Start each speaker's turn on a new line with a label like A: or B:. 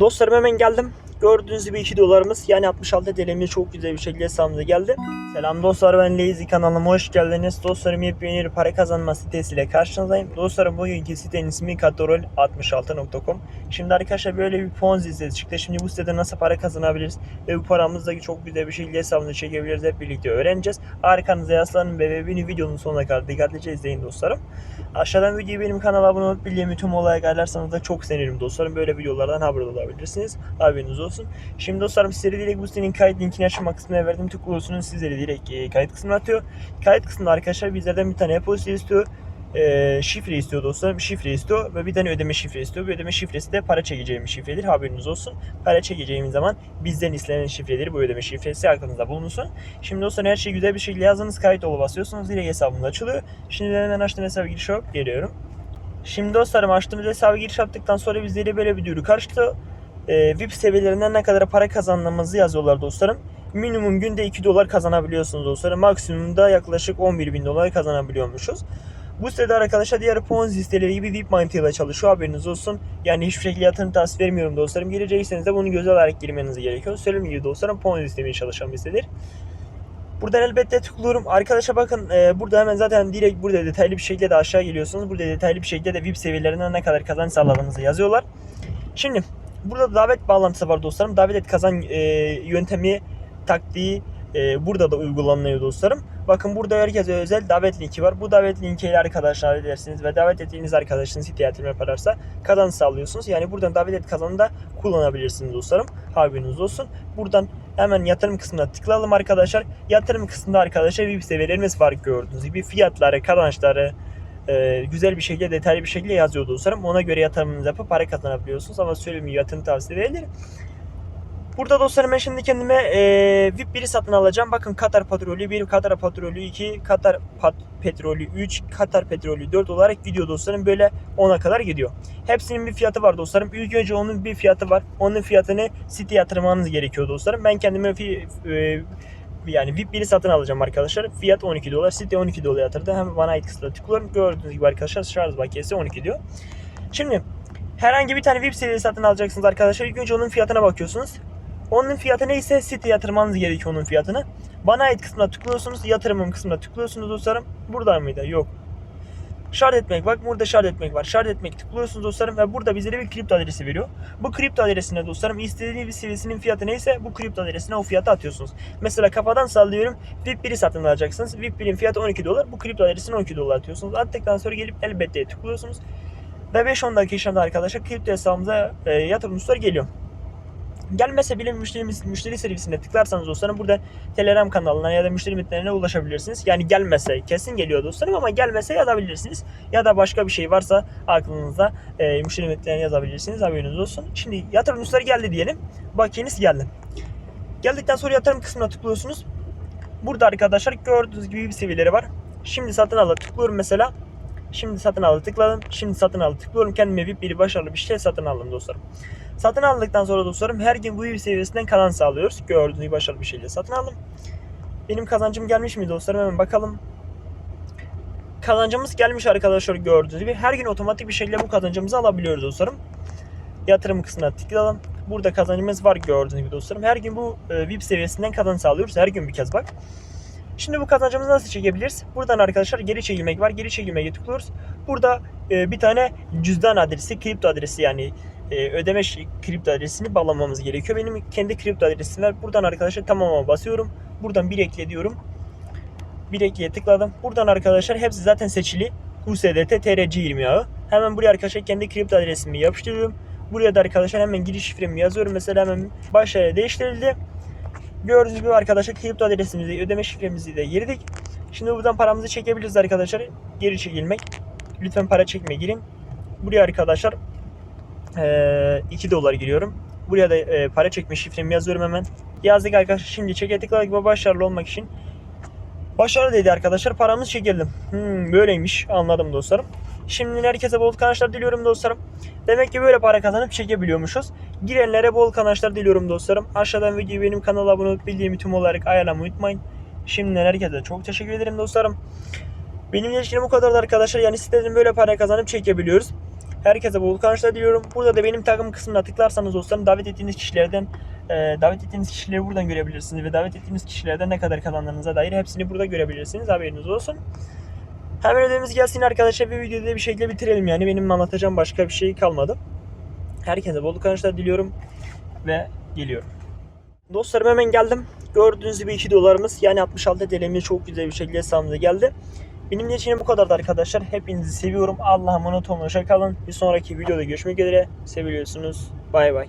A: Dostlarım hemen geldim. Gördüğünüz gibi 2 dolarımız yani 66 TL'miz çok güzel bir şekilde hesabımıza geldi. Selam dostlar ben Lazy kanalıma hoş geldiniz. Dostlarım yepyeni bir para kazanma sitesiyle karşınızdayım. Dostlarım bugünkü sitenin ismi katorol66.com. Şimdi arkadaşlar böyle bir ponzi sitesi çıktı. Şimdi bu sitede nasıl para kazanabiliriz ve bu paramızda çok güzel bir şekilde hesabımıza çekebiliriz hep birlikte öğreneceğiz. Arkanıza yaslanın ve videonun sonuna kadar dikkatlice izleyin dostlarım. Aşağıdan videoyu benim kanala abone olup bildiğimi tüm olaya ayarlarsanız da çok sevinirim dostlarım. Böyle videolardan haber olabilirsiniz. Haberiniz olsun. Şimdi dostlarım sizlere direkt bu sitenin kayıt linkini açma kısmına verdim. Tıklıyorsunuz sizleri direkt e, kayıt kısmına atıyor. Kayıt kısmında arkadaşlar bizlerden bir tane e-posta istiyor. E, şifre istiyor dostlarım. Şifre istiyor ve bir tane ödeme şifre istiyor. Bu ödeme şifresi de para çekeceğimiz şifredir. Haberiniz olsun. Para çekeceğimiz zaman bizden istenen şifredir. Bu ödeme şifresi aklınızda bulunsun. Şimdi dostlarım her şeyi güzel bir şekilde yazdınız. Kayıt olu basıyorsunuz. Direkt hesabınız açılıyor. Şimdi hemen açtığım hesaba giriş yapıp geliyorum. Şimdi dostlarım açtığımız hesaba giriş yaptıktan sonra bizleri böyle bir duyuru karşıladı. Ee, VIP seviyelerinden ne kadar para kazandığımızı yazıyorlar dostlarım. Minimum günde 2 dolar kazanabiliyorsunuz dostlarım. Maksimumda yaklaşık 11 bin dolar kazanabiliyormuşuz. Bu sitede arkadaşlar diğer Ponzi siteleri gibi VIP mantığıyla çalışıyor haberiniz olsun. Yani hiçbir şekilde yatırım tavsiye vermiyorum dostlarım. Girecekseniz de bunu göze alarak girmeniz gerekiyor. Söylediğim gibi dostlarım Ponzi sistemiyle çalışan bir sitedir. Buradan elbette tıklıyorum. Arkadaşa bakın e, burada hemen zaten direkt burada detaylı bir şekilde de aşağı geliyorsunuz. Burada detaylı bir şekilde de VIP seviyelerinden ne kadar kazanç sağladığınızı yazıyorlar. Şimdi burada davet bağlantısı var dostlarım. Davet et kazan e, yöntemi, taktiği e, burada da uygulanıyor dostlarım. Bakın burada herkese özel davet linki var. Bu davet linkiyle arkadaşlar edersiniz ve davet ettiğiniz arkadaşınız yatırım yaparlarsa kazanç sağlıyorsunuz. Yani buradan davet et kazanı da kullanabilirsiniz dostlarım. Haberiniz olsun. Buradan hemen yatırım kısmına tıklayalım arkadaşlar. Yatırım kısmında arkadaşlar VIP seviyelerimiz var gördüğünüz gibi. Fiyatları, kazançları, e, güzel bir şekilde detaylı bir şekilde yazıyor dostlarım. Ona göre yatırımınızı yapıp para kazanabiliyorsunuz ama söyleyeyim yatırım tavsiye değildir. Burada dostlarım ben şimdi kendime e, VIP 1'i satın alacağım. Bakın Katar Petrolü 1, Katar Petrolü 2, Katar Pat Petrolü 3, Katar Petrolü 4 olarak gidiyor dostlarım. Böyle 10'a kadar gidiyor. Hepsinin bir fiyatı var dostlarım. İlk önce onun bir fiyatı var. Onun fiyatını City yatırmanız gerekiyor dostlarım. Ben kendime fi, e, yani VIP 1'i satın alacağım arkadaşlar. Fiyat 12 dolar. City 12 dolar yatırdı. Hem bana ait kısmına tıklıyorum. Gördüğünüz gibi arkadaşlar şarj bakiyesi 12 diyor. Şimdi herhangi bir tane VIP seviyesi satın alacaksınız arkadaşlar. İlk önce onun fiyatına bakıyorsunuz. Onun fiyatı neyse site yatırmanız gerekiyor onun fiyatını. Bana ait kısmına tıklıyorsunuz. Yatırımım kısmına tıklıyorsunuz dostlarım. Burada mıydı? Yok. Şart etmek bak burada şart etmek var. Şart etmek tıklıyorsunuz dostlarım ve burada bizlere bir kripto adresi veriyor. Bu kripto adresine dostlarım istediğiniz bir seviyesinin fiyatı neyse bu kripto adresine o fiyatı atıyorsunuz. Mesela kafadan sallıyorum VIP 1'i satın alacaksınız. VIP 1'in fiyatı 12 dolar. Bu kripto adresine 12 dolar atıyorsunuz. Attıktan sonra gelip elbette tıklıyorsunuz. Ve 5-10 dakika içinde arkadaşlar kripto hesabımıza e, yatırım tutar geliyor. Gelmese bile müşteri, müşteri servisine tıklarsanız dostlarım burada Telegram kanalına ya da müşteri hizmetlerine ulaşabilirsiniz. Yani gelmese kesin geliyor dostlarım ama gelmese yazabilirsiniz. Ya da başka bir şey varsa aklınızda e, müşteri hizmetlerine yazabilirsiniz. Haberiniz olsun. Şimdi yatırım üstleri geldi diyelim. Bakiyeniz geldi. Geldikten sonra yatırım kısmına tıklıyorsunuz. Burada arkadaşlar gördüğünüz gibi bir seviyeleri var. Şimdi satın ala tıklıyorum mesela. Şimdi satın al tıkladım. Şimdi satın al tıklıyorum. Kendime VIP bir başarılı bir şey satın aldım dostlarım. Satın aldıktan sonra dostlarım her gün bu VIP seviyesinden kalan sağlıyoruz. Gördüğünüz gibi başarılı bir şeyle satın aldım. Benim kazancım gelmiş mi dostlarım hemen bakalım. Kazancımız gelmiş arkadaşlar gördüğünüz gibi. Her gün otomatik bir şekilde bu kazancımızı alabiliyoruz dostlarım. Yatırım kısmına tıklayalım. Burada kazancımız var gördüğünüz gibi dostlarım. Her gün bu e, VIP seviyesinden kazanç sağlıyoruz. Her gün bir kez bak. Şimdi bu kazancımızı nasıl çekebiliriz? Buradan arkadaşlar geri çekilmek var. Geri çekilmeye tıklıyoruz. Burada e, bir tane cüzdan adresi, kripto adresi yani e, ödeme kripto adresini bağlamamız gerekiyor. Benim kendi kripto adresim var. Buradan arkadaşlar tamama basıyorum. Buradan bir ekle diyorum. Bir ekleye tıkladım. Buradan arkadaşlar hepsi zaten seçili. USDT TRC20 yağı. Hemen buraya arkadaşlar kendi kripto adresimi yapıştırıyorum. Buraya da arkadaşlar hemen giriş şifremi yazıyorum. Mesela hemen başlığa değiştirildi. Gördüğünüz gibi arkadaşlar kripto adresimizi, ödeme şifremizi de girdik. Şimdi buradan paramızı çekebiliriz arkadaşlar. Geri çekilmek. Lütfen para çekme girin. Buraya arkadaşlar 2 dolar giriyorum. Buraya da para çekme şifremi yazıyorum hemen. Yazdık arkadaşlar. Şimdi çeke tıkladık ve başarılı olmak için. Başarılı dedi arkadaşlar. Paramız çekildi. Hmm, böyleymiş. Anladım dostlarım. Şimdi herkese bol kazançlar diliyorum dostlarım. Demek ki böyle para kazanıp çekebiliyormuşuz. Girenlere bol kazançlar diliyorum dostlarım. Aşağıdan videoyu benim kanala abone olup bildiğimi tüm olarak ayarlamayı unutmayın. Şimdiden herkese çok teşekkür ederim dostlarım. Benim ilişkilerim bu kadardı arkadaşlar. Yani siteden böyle para kazanıp çekebiliyoruz. Herkese bol kazançlar diliyorum. Burada da benim takım kısmına tıklarsanız dostlarım davet ettiğiniz kişilerden e, davet ettiğiniz kişileri buradan görebilirsiniz ve davet ettiğiniz kişilerden ne kadar kazandığınıza dair hepsini burada görebilirsiniz. Haberiniz olsun. Hemen ödevimiz gelsin arkadaşlar bir videoda bir şekilde bitirelim yani benim anlatacağım başka bir şey kalmadı. Herkese bol kazançlar diliyorum ve geliyorum. Dostlarım hemen geldim. Gördüğünüz gibi 2 dolarımız yani 66 TL'miz çok güzel bir şekilde hesabımıza geldi. Benim için bu kadardı arkadaşlar. Hepinizi seviyorum. Allah'a emanet olun. Hoşça kalın. Bir sonraki videoda görüşmek üzere. Seviyorsunuz. Bay bay.